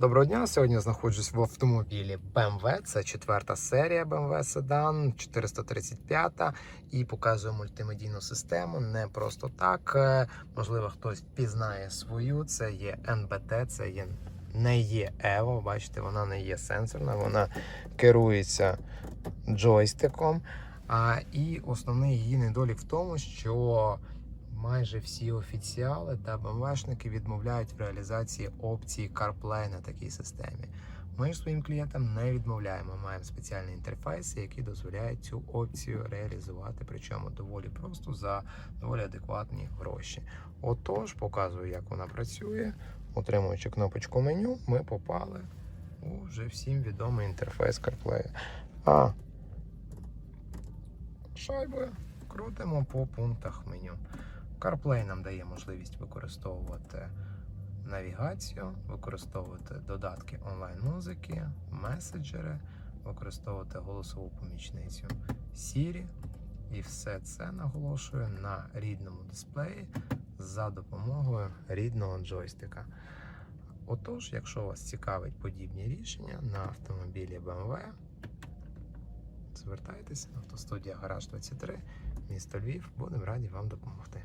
Доброго дня. Сьогодні знаходжусь в автомобілі BMW. Це четверта серія BMW Sedan 435 і показую мультимедійну систему. Не просто так. Е, Можливо, хтось впізнає свою. Це є NBT, це є не є Evo. Бачите, вона не є сенсорна, вона керується джойстиком. А, і основний її недолік в тому, що майже всі офіціали та БМВшники відмовляють в реалізації опції CarPlay на такій системі. Ми ж своїм клієнтам не відмовляємо. Маємо спеціальні інтерфейси, які дозволяють цю опцію реалізувати, причому доволі просто за доволі адекватні гроші. Отож, показую, як вона працює. Утримуючи кнопочку меню, ми попали у вже всім відомий інтерфейс CarPlay. А шайбою крутимо по пунктах меню. CarPlay нам дає можливість використовувати навігацію, використовувати додатки онлайн-музики, меседжери, використовувати голосову помічницю Siri. І все це наголошую на рідному дисплеї за допомогою рідного джойстика. Отож, якщо вас цікавить подібні рішення на автомобілі BMW, звертайтеся, автостудія Гараж 23, місто Львів, будемо раді вам допомогти.